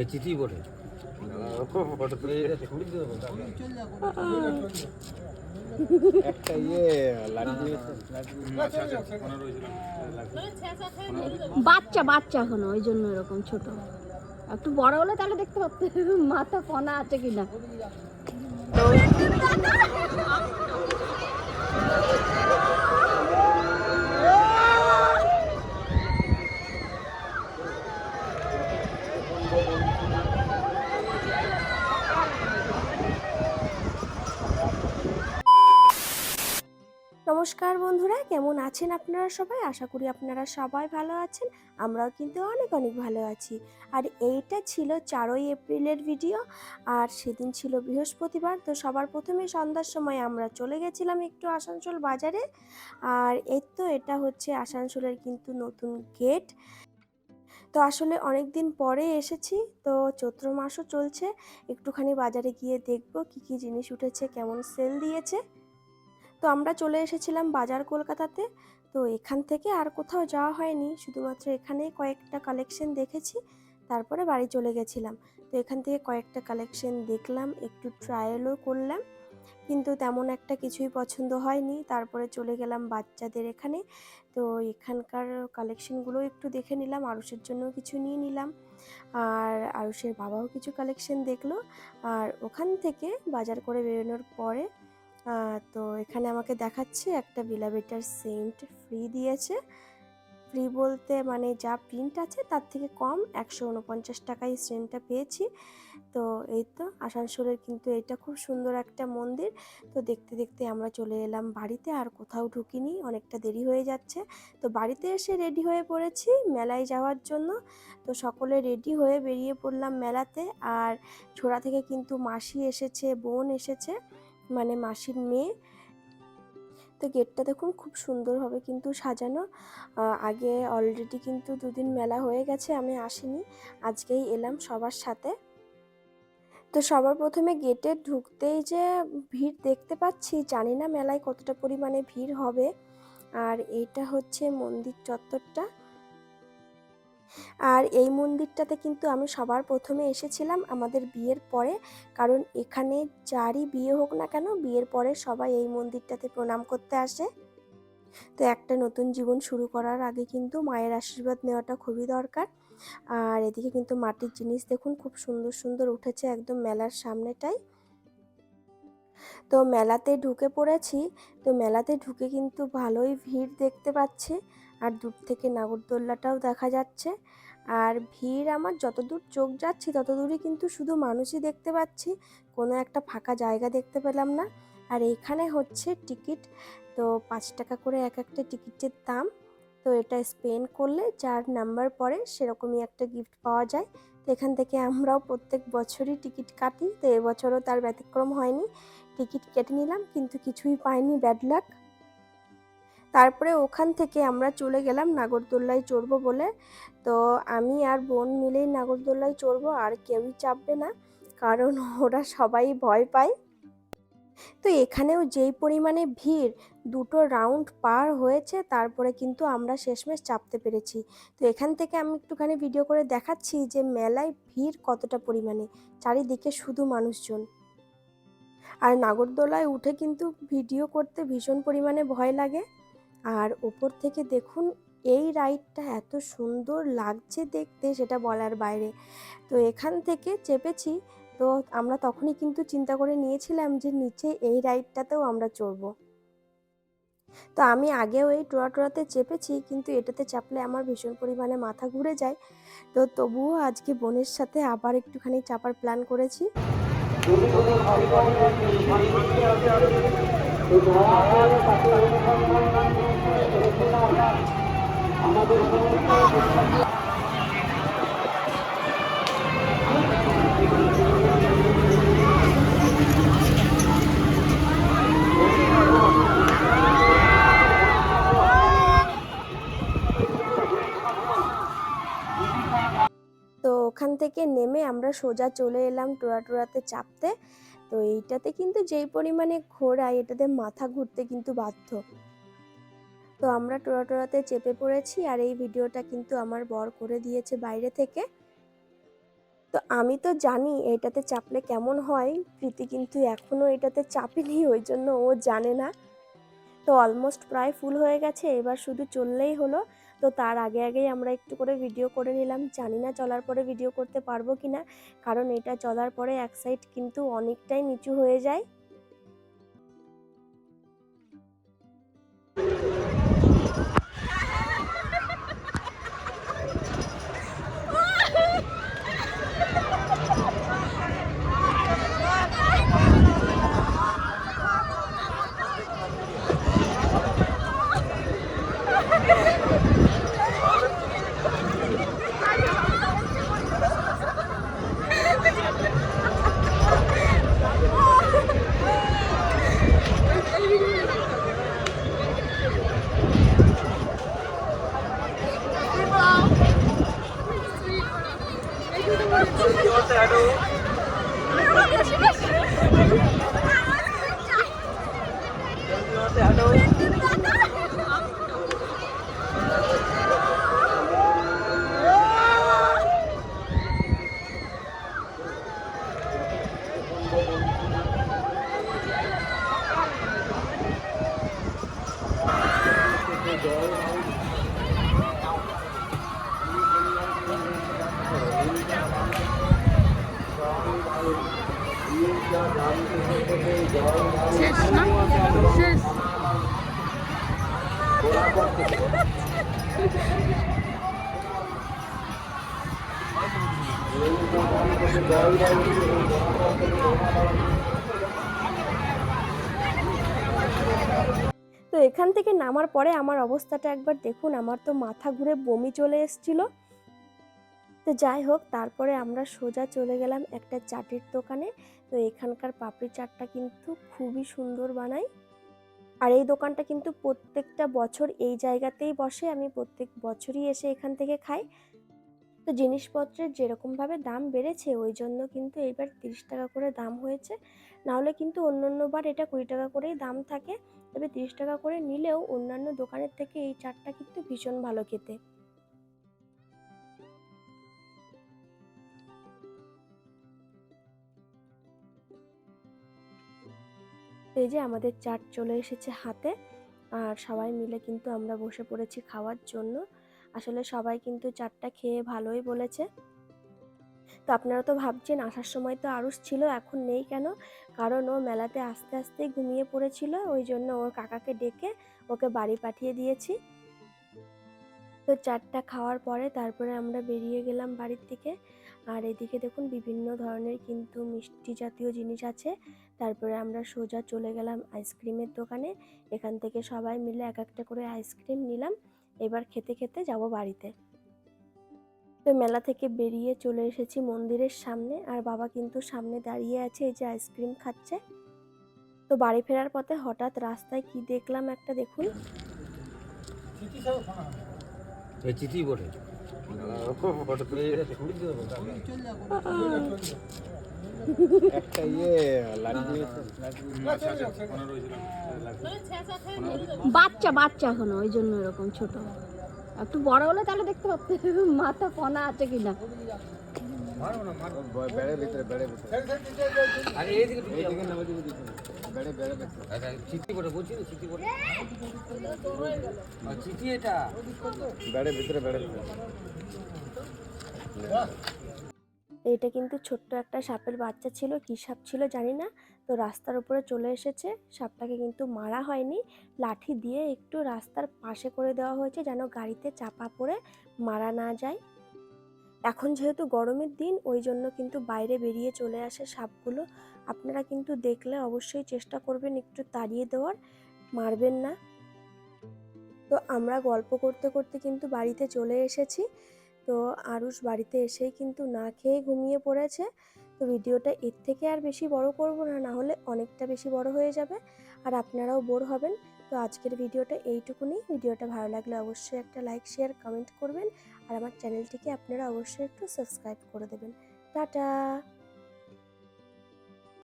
এই চিঠি বলে একটা ইয়ে বাচ্চা বাচ্চা এখনও ওই জন্য এরকম ছোট। একটু বড় হলে তাহলে দেখতে পাচ্ছে মাথা কণা আছে কিনা। নমস্কার বন্ধুরা, কেমন আছেন আপনারা সবাই? আশা করি আপনারা সবাই ভালো আছেন, আমরাও কিন্তু অনেক অনেক ভালো আছি। আর এইটা ছিল চারই এপ্রিলের ভিডিও, আর সেদিন ছিল বৃহস্পতিবার, তো সবার প্রথমে সন্ধ্যার সময় আমরা চলে গেছিলাম একটু আসানসোল বাজারে। আর এর তো এটা হচ্ছে আসানসোলের কিন্তু নতুন গেট। তো আসলে অনেক দিন পরে এসেছি, তো চৈত্র মাসও চলছে, একটুখানি বাজারে গিয়ে দেখব কি কি জিনিস উঠেছে, কেমন সেল দিয়েছে। তো আমরা চলে এসেছিলাম বাজার কলকাতাতে। তো এখান থেকে আর কোথাও যাওয়া হয়নি। শুধুমাত্র এখানেই কয়েকটা কালেকশন দেখেছি, তারপরে বাড়ি চলে গেছিলাম। তো এখান থেকে কয়েকটা কালেকশন দেখলাম, একটু ট্রায়ালও করলাম। কিন্তু তেমন একটা কিছুই পছন্দ হয়নি। তারপরে চলে গেলাম বাচ্চাদের এখানে। তো এখানকার কালেকশনগুলো একটু দেখে নিলাম, আরুষের জন্য কিছু নিয়ে নিলাম। আর আরুষের বাবাও কিছু কালেকশন দেখল। আর ওখান থেকে বাজার করে বেরোনোর পরে তো এখানে আমাকে দেখাচ্ছে একটা বিলাবেটার সেন্ট ফ্রি দিয়েছে। ফ্রি বলতে মানে যা প্রিন্ট আছে তার থেকে কম একশো উনপঞ্চাশ টাকায় সেন্টটা পেয়েছি। তো এই তো আসানসোলের কিন্তু এটা খুব সুন্দর একটা মন্দির। তো দেখতে দেখতে আমরা চলে এলাম বাড়িতে আর কোথাও ঢুকিনি, অনেকটা দেরি হয়ে যাচ্ছে। তো বাড়িতে এসে রেডি হয়ে পড়েছি মেলায় যাওয়ার জন্য। তো সকলে রেডি হয়ে বেরিয়ে পড়লাম মেলাতে। আর ছোড়া থেকে কিন্তু মাসি এসেছে, বোন এসেছে। মানে মাসির মেয়ে। তো গেটটা দেখুন খুব সুন্দরভাবে কিন্তু সাজানো। আগে অলরেডি কিন্তু দুদিন মেলা হয়ে গেছে, আমি আসিনি। আজকেই এলাম সবার সাথে। তো সবার প্রথমে গেটে ঢুকতেই যে ভিড় দেখতে পাচ্ছি, জানি না মেলায় কতটা পরিমাণে ভিড় হবে। আর এটা হচ্ছে মন্দির চত্বরটা। আর এই মন্দিরটাতে কিন্তু আমি সবার প্রথমে এসেছিলাম আমাদের বিয়ের পরে। কারণ এখানে যারই বিয়ে হোক না কেন, বিয়ের পরে সবাই এই মন্দিরটাতে প্রণাম করতে আসে। তো একটা নতুন জীবন শুরু করার আগে কিন্তু মায়ের আশীর্বাদ নেওয়াটা খুবই দরকার। আর এদিকে কিন্তু মাটির জিনিস দেখুন, খুব সুন্দর সুন্দর উঠেছে একদম মেলার সামনেটাই। তো মেলাতে ঢুকে পড়েছি। তো মেলাতে ঢুকে কিন্তু ভালোই ভিড় দেখতে পাচ্ছি। আর দূর থেকে নাগরদোল্লাটাও দেখা যাচ্ছে। আর ভিড় আমার যতদূর চোখ যাচ্ছে তত দূরই কিন্তু শুধু মানুষই দেখতে পাচ্ছি। কোনো একটা ফাঁকা জায়গা দেখতে পেলাম না। আর এইখানে হচ্ছে টিকিট, তো পাঁচ টাকা করে এক একটা টিকিটের দাম। তো এটা স্পেন্ড করলে যার নাম্বার পড়ে সেরকমই একটা গিফট পাওয়া যায়। তো এখান থেকে আমরাও প্রত্যেক বছরই টিকিট কাটি। তো এবছরও তার ব্যতিক্রম হয়নি। টিকিট কেটে নিলাম, কিন্তু কিছুই পাইনি, ব্যাড লাক। তারপরে ওখান থেকে আমরা চলে গেলাম নাগরদোল্লায় চড়বো বলে। তো আমি আর বোন মিলেই নাগরদোল্লায় চড়বো, আর কেউই চাপবে না, কারণ ওরা সবাই ভয় পায়। তো এখানেও যেই পরিমাণে ভিড়, দুটো রাউন্ড পার হয়েছে, তারপরে কিন্তু আমরা শেষমেশ চাপতে পেরেছি। তো এখান থেকে আমি একটুখানি ভিডিও করে দেখাচ্ছি যে মেলায় ভিড় কতটা পরিমাণে, চারিদিকে শুধু মানুষজন। আর নাগরদোলায় উঠে কিন্তু ভিডিও করতে ভীষণ পরিমাণে ভয় লাগে। আর ওপর থেকে দেখুন, এই রাইডটা এত সুন্দর লাগছে দেখতে সেটা বলার বাইরে। তো এখান থেকে চেপেছি, তো আমরা তখনই কিন্তু চিন্তা করে নিয়েছিলাম যে নিচে এই রাইডটাতেও আমরা চড়বো। তো আমি আগেও এই টোয়া টোয়াতে চেপেছি, কিন্তু এটাতে চাপলে আমার ভীষণ পরিমাণে মাথা ঘুরে যায়। তো তবুও আজকে বোনের সাথে আবার একটুখানি চাপার প্ল্যান করেছি। তো ওখান থেকে নেমে আমরা সোজা চলে এলাম টোরা টোরাতে চাপতে। তো এইটাতে কিন্তু যেই পরিমাণে ঘোরায়, এটাতে মাথা ঘুরতে কিন্তু বাধ্য। তো আমরা টোরা টোরাতে চেপে পড়েছি আর এই ভিডিওটা কিন্তু আমার বর করে দিয়েছে বাইরে থেকে। তো আমি তো জানি এটাতে চাপলে কেমন হয়, প্রীতি কিন্তু এখনও এটাতে চাপেনি ওই জন্য ও জানে না। তো অলমোস্ট প্রায় ফুল হয়ে গেছে, এবার শুধু চললেই হলো। তো তার আগে আগেই আমরা একটু করে ভিডিও করে নিলাম, জানি না চলার পরে ভিডিও করতে পারব কি না কারণ এটা চলার পরে এক সাইড কিন্তু অনেকটাই নিচু হয়ে যায়। শেষ না তো এখান থেকে নামার পরে আমার অবস্থাটা একবার দেখুন, আমার তো মাথা ঘুরে বমি চলে এসেছিল। তো যাই হোক, তারপরে আমরা সোজা চলে গেলাম একটা চাটের দোকানে। তো এখানকার পাপড়ি চাটটা কিন্তু খুবই সুন্দর বানায় আর এই দোকানটা কিন্তু প্রত্যেকটা বছর এই জায়গাতেই বসে, আমি প্রত্যেক বছরই এসে এখান থেকে খাই। তো জিনিসপত্রের যেরকমভাবে দাম বেড়েছে ওই জন্য কিন্তু এইবার তিরিশ টাকা করে দাম হয়েছে। নাহলে কিন্তু অন্য অন্যবার এটা কুড়ি টাকা করেই দাম থাকে। তবে তিরিশ টাকা করে নিলেও অন্যান্য দোকানের থেকে এই চাটটা কিন্তু ভীষণ ভালো খেতে। এই যে আমাদের চাট চলে এসেছে হাতে। আর সবাই মিলে কিন্তু আমরা বসে পড়েছি খাওয়ার জন্য। আসলে সবাই কিন্তু চাটটা খেয়ে ভালোই বলেছে। তো আপনারা তো ভাবছেন আসার সময় তো আরুষ ছিল, এখন নেই কেন? কারণ ও মেলাতে আস্তে আস্তেই ঘুমিয়ে পড়েছিল, ওই জন্য ওর কাকাকে ডেকে ওকে বাড়ি পাঠিয়ে দিয়েছি। তো চারটা খাওয়ার পরে তারপরে আমরা বেরিয়ে গেলাম বাড়ির থেকে আর এদিকে দেখুন বিভিন্ন ধরনের কিন্তু মিষ্টি জাতীয় জিনিস আছে। তারপরে আমরা সোজা চলে গেলাম আইসক্রিমের দোকানে। এখান থেকে সবাই মিলে এক একটা করে আইসক্রিম নিলাম। এবার খেতে খেতে যাব বাড়িতে তো মেলা থেকে বেরিয়ে চলে এসেছি মন্দিরের সামনে আর বাবা কিন্তু সামনে দাঁড়িয়ে আছে এই যে আইসক্রিম খাচ্ছে তো বাড়ি ফেরার পথে হঠাৎ রাস্তায় কি দেখলাম একটা দেখুন চিঠি বটে একটা ইয়ে বাচ্চা বাচ্চা এখনও ওই জন্য এরকম ছোট। একটু বড় হলে তাহলে দেখতে পাচ্ছি মাথা ফনা আছে কিনা। চিঠি এটা? বেড়ে ভিতরে বেড়ে ভিতরে। এটা কিন্তু ছোট্ট একটা সাপের বাচ্চা ছিল, কী সাপ ছিল জানি না। তো রাস্তার উপরে চলে এসেছে। সাপটাকে কিন্তু মারা হয়নি। লাঠি দিয়ে একটু রাস্তার পাশে করে দেওয়া হয়েছে যেন গাড়িতে চাপা পড়ে মারা না যায়। এখন যেহেতু গরমের দিন, ওই জন্য কিন্তু বাইরে বেরিয়ে চলে আসে সাপগুলো। আপনারা কিন্তু দেখলে অবশ্যই চেষ্টা করবেন একটু তাড়িয়ে দেওয়ার, মারবেন না। তো আমরা গল্প করতে করতে কিন্তু বাড়িতে চলে এসেছি। তো আরুষ বাড়িতে এসেই কিন্তু না খেয়ে ঘুমিয়ে পড়েছে। তো ভিডিওটা এর থেকে আর বেশি বড় করব না না হলে অনেকটা বেশি বড় হয়ে যাবে। আর আপনারাও বোর হবেন। তো আজকের ভিডিওটা এইটুকুনি। ভিডিওটা ভালো লাগলে অবশ্যই একটা লাইক, শেয়ার, কমেন্ট করবেন। আর আমার চ্যানেলটিকে আপনারা অবশ্যই একটু সাবস্ক্রাইব করে দেবেন। টাটা!